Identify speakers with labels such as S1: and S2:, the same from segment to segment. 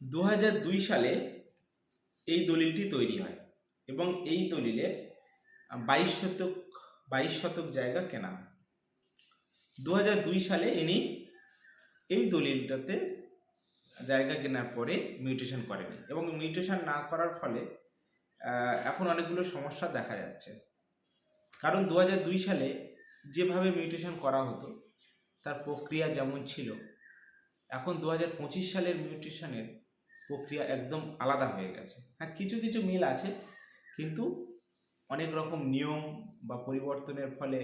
S1: দু সালে এই দলিলটি তৈরি হয় এবং এই দলিলে বাইশ শতক বাইশ শতক জায়গা কেনা দু সালে ইনি এই দলিলটাতে জায়গা কেনার পরে মিউটেশন করেনি এবং মিউটেশন না করার ফলে এখন অনেকগুলো সমস্যা দেখা যাচ্ছে। কারণ দু সালে যেভাবে মিউটেশন করা হতো, তার প্রক্রিয়া যেমন ছিল, এখন দু সালের মিউটেশনের প্রক্রিয়া একদম আলাদা হয়ে গেছে। হ্যাঁ কিছু কিছু মিল আছে, কিন্তু অনেক রকম নিয়ম বা পরিবর্তনের ফলে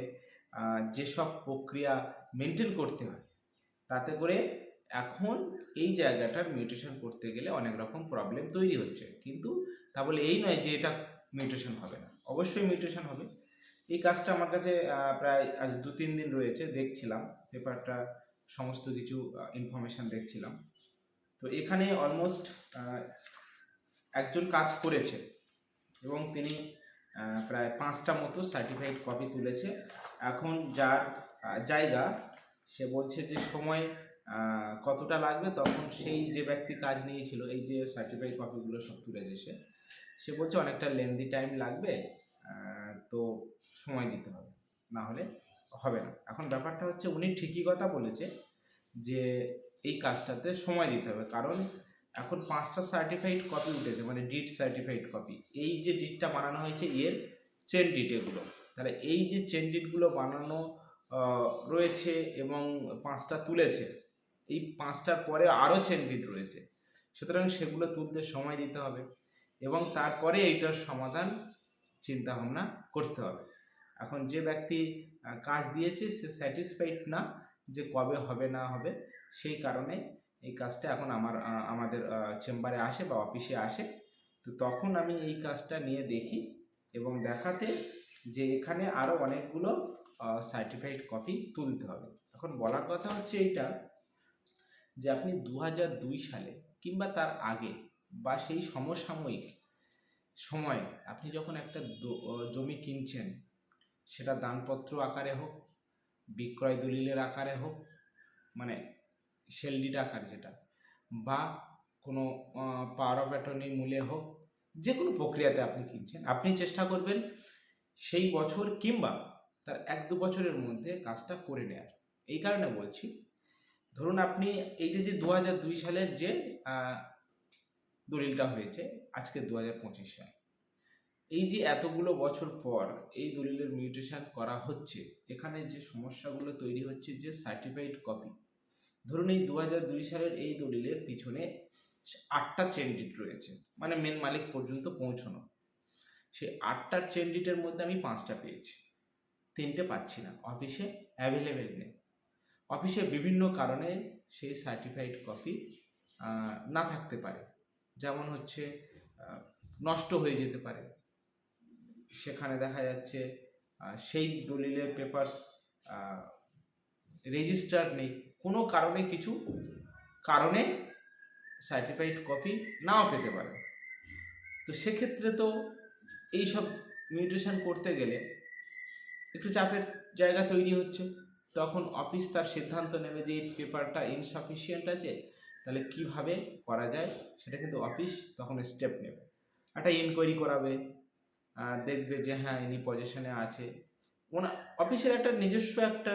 S1: যেসব প্রক্রিয়া মেনটেন করতে হয়, তাতে করে এখন এই জায়গাটার মিউটেশন করতে গেলে অনেক রকম প্রবলেম তৈরি হচ্ছে। কিন্তু তা বলে এই নয় যে এটা মিউটেশন হবে না। অবশ্যই মিউটেশন হবে। এই কাজটা আমার কাছে প্রায় আজ দু তিন দিন রয়েছে, দেখছিলাম পেপারটা সমস্ত কিছু ইনফরমেশান দেখছিলাম। তো এখানে অলমোস্ট একজন কাজ করেছে এবং তিনি প্রায় পাঁচটা মতো সার্টিফাইড কপি তুলেছে। এখন যার জায়গা, সে বলছে যে সময় কতটা লাগবে, তখন সেই যে ব্যক্তি কাজ নিয়েছিল, এই যে সার্টিফাইড কপিগুলো সব তুলেছে সে সে বলছে অনেকটা লেন্দি টাইম লাগবে তো সময় দিতে হবে, না হলে হবে না। এখন ব্যাপারটা হচ্ছে উনি ঠিকই কথা বলেছে যে এই কাজটাতে সময় দিতে হবে। কারণ এখন পাঁচটা সার্টিফাইড কপি উঠেছে মানে ডিট সার্টিফাইড কপি এই যে ডিটটা বানানো হয়েছে, এর চেন ডিট এগুলো তাহলে এই যে চেন ডিটগুলো বানানো রয়েছে এবং পাঁচটা তুলেছে, এই পাঁচটার পরে আরও চেন ডিট রয়েছে। সুতরাং সেগুলো তুলতে সময় দিতে হবে এবং তারপরে এইটার সমাধান চিন্তা ভাবনা করতে হবে। এখন যে ব্যক্তি কাজ দিয়েছে, সে স্যাটিসফাইড না যে কবে হবে, না হবে, সেই কারণে এই কাজটা এখন আমার আমাদের চেম্বারে আসে বা অফিসে আসে। তো তখন আমি এই কাজটা নিয়ে দেখি এবং দেখাতে যে এখানে আরও অনেকগুলো সার্টিফাইড কপি তুলতে হবে। এখন বলার কথা হচ্ছে এইটা যে আপনি দু সালে কিংবা তার আগে বা সেই সমসাময়িক সময়ে আপনি যখন একটা জমি কিনছেন, সেটা দানপত্র আকারে হোক বিক্রয় দলিলের আকারে হোক মানে সেলডিড আকার যেটা, বা কোনো পাওয়ার অফ অ্যাটর্নি মূল্যে হোক যে কোনো প্রক্রিয়াতে আপনি কিনছেন, আপনি চেষ্টা করবেন সেই বছর কিংবা তার এক দু বছরের মধ্যে কাজটা করে নেয়ার। এই কারণে বলছি, ধরুন আপনি এইটা যে দু হাজার দুই সালের যে দলিলটা হয়েছে, আজকে দু হাজার পঁচিশ সাল। এই যে এতগুলো বছর পর এই দলিলের মিউটেশন করা হচ্ছে, এখানে যে সমস্যাগুলো তৈরি হচ্ছে যে সার্টিফাইড কপি ধরুন এই দু সালের এই দলিলের পিছনে আটটা চেন ডিট রয়েছে মানে মেন মালিক পর্যন্ত পৌঁছানো। সেই আটটা চেন ডিটের মধ্যে আমি পাঁচটা পেয়েছি। তিনটে পাচ্ছি না অফিসে অ্যাভেলেবেল নেই। অফিসে বিভিন্ন কারণে সেই সার্টিফাইড কপি না থাকতে পারে। যেমন হচ্ছে নষ্ট হয়ে যেতে পারে। সেখানে দেখা যাচ্ছে সেই দলিলের পেপারস রেজিস্টার নেই। কোনো কারণে কিছু কারণে সার্টিফাইড কপি নাও পেতে পারে। তো সেক্ষেত্রে তো এই সব মিউটেশন করতে গেলে একটু চাপের জায়গা তৈরি হচ্ছে। তখন অফিস তার সিদ্ধান্ত নেবে যে এই পেপারটা ইনসাফিসিয়েন্ট আছে, তাহলে কীভাবে করা যায়, সেটা কিন্তু অফিস তখন স্টেপ নেবে। একটা ইনকোয়ারি করাবে দেখবে যে হ্যাঁ ইনি পজিশনে আছে। ওনা অফিসের একটা নিজস্ব একটা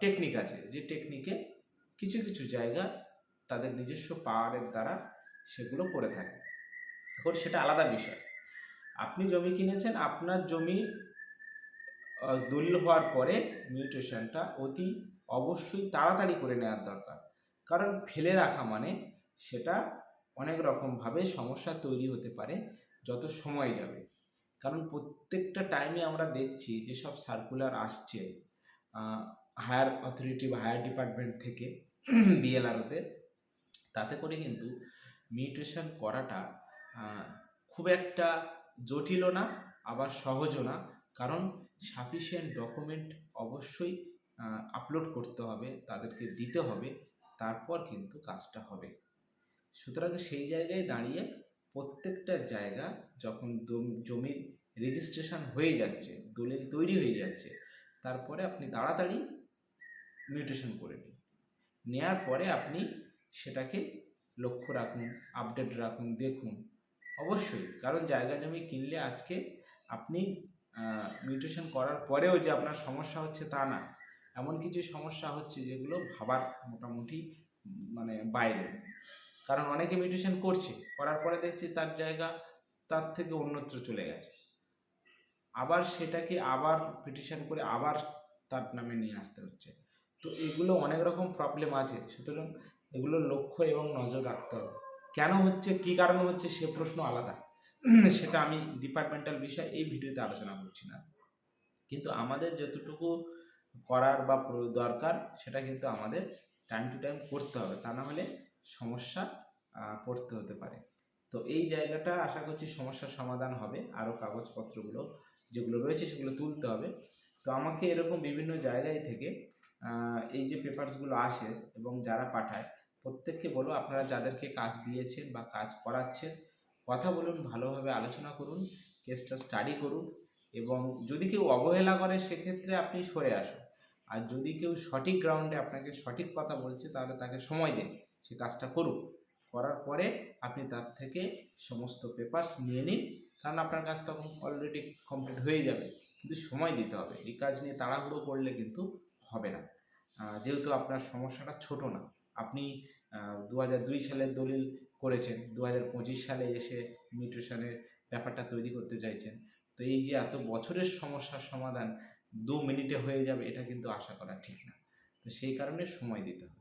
S1: টেকনিক আছে, যে টেকনিকে কিছু কিছু জায়গা তাদের নিজস্ব পাওয়ারের দ্বারা সেগুলো করে থাকে। এখন সেটা আলাদা বিষয়। আপনি জমি কিনেছেন, আপনার জমির দলিল হওয়ার পরে মিউটেশনটা অতি অবশ্যই তাড়াতাড়ি করে নেওয়ার দরকার। কারণ ফেলে রাখা মানে সেটা অনেক রকমভাবে সমস্যা তৈরি হতে পারে যত সময় যাবে। কারণ প্রত্যেকটা টাইমে আমরা দেখছি যেসব সার্কুলার আসছে হায়ার অথরিটি বা হায়ার ডিপার্টমেন্ট থেকে বিএলআরওতে তাতে করে কিন্তু মিউটেশন করাটা খুব একটা জটিলও না, আবার সহজও না। কারণ সাফিসিয়েন্ট ডকুমেন্ট অবশ্যই আপলোড করতে হবে, তাদেরকে দিতে হবে, তারপর কিন্তু কাজটা হবে। সুতরাং সেই জায়গায় দাঁড়িয়ে প্রত্যেকটা জায়গা যখন জমির রেজিস্ট্রেশন হয়ে যাচ্ছে, দলিল তৈরি হয়ে যাচ্ছে, তারপরে আপনি তাড়াতাড়ি মিউটেশন করে নিন। নেওয়ার পরে আপনি সেটাকে লক্ষ্য রাখুন আপডেট রাখুন, দেখুন। অবশ্যই, কারণ জায়গা জমি কিনলে আজকে আপনি মিউটেশন করার পরেও যে আপনার সমস্যা হচ্ছে তা না। এমন কিছু সমস্যা হচ্ছে, যেগুলো ভাবার মোটামুটি মানে বাইরে। কারণ অনেকে মিউটেশন করছে, করার পরে দেখছি তার জায়গা তার থেকে অন্যত্র চলে গেছে। আবার সেটাকে আবার পিটিশন করে আবার তার নামে নিয়ে আসতে হচ্ছে। তো এগুলো অনেক রকম প্রবলেম আছে। সুতরাং এগুলো লক্ষ্য এবং নজর রাখতে হবে। কেন হচ্ছে, কী কারণে হচ্ছে, সে প্রশ্ন আলাদা। সেটা আমি ডিপার্টমেন্টাল বিষয় এই ভিডিওতে আলোচনা করছি না। কিন্তু আমাদের যতটুকু করার বা দরকার, সেটা কিন্তু আমাদের টাইম টু টাইম করতে হবে। তা না হলে সমস্যা পড়তে হতে পারে। তো এই জায়গাটা আশা করছি সমস্যার সমাধান হবে। আরও কাগজপত্রগুলো যেগুলো রয়েছে সেগুলো তুলতে হবে। তো আমাকে এরকম বিভিন্ন জায়গায় থেকে এই যে পেপারসগুলো আসে এবং যারা পাঠায়, প্রত্যেককে বলো আপনারা যাদেরকে কাজ দিয়েছেন বা কাজ করাচ্ছেন, কথা বলুন, ভালোভাবে আলোচনা করুন, কেসটা স্টাডি করুন এবং যদি কেউ অবহেলা করে সেক্ষেত্রে আপনি সরে আসুন। আর যদি কেউ সঠিক গ্রাউন্ডে আপনাকে সঠিক কথা বলছে তাহলে তাকে সময় দিন। সে কাজটা করুক। করার পরে আপনি তার থেকে সমস্ত পেপারস নিয়ে নিন। কারণ আপনার কাজ তখন অলরেডি কমপ্লিট হয়ে যাবে। কিন্তু সময় দিতে হবে। এই কাজ নিয়ে তাড়াহুড়ো করলে কিন্তু হবে না। যেহেতু আপনার সমস্যাটা ছোট না। আপনি দু হাজার দুই সালের দলিল করেছেন। দু হাজার পঁচিশ সালে এসে মিউটেশনের ব্যাপারটা তৈরি করতে চাইছেন। তো এই যে এত বছরের সমস্যার সমাধান দু মিনিটে হয়ে যাবে, এটা কিন্তু আশা করা ঠিক না। তো সেই কারণে সময় দিতে হবে।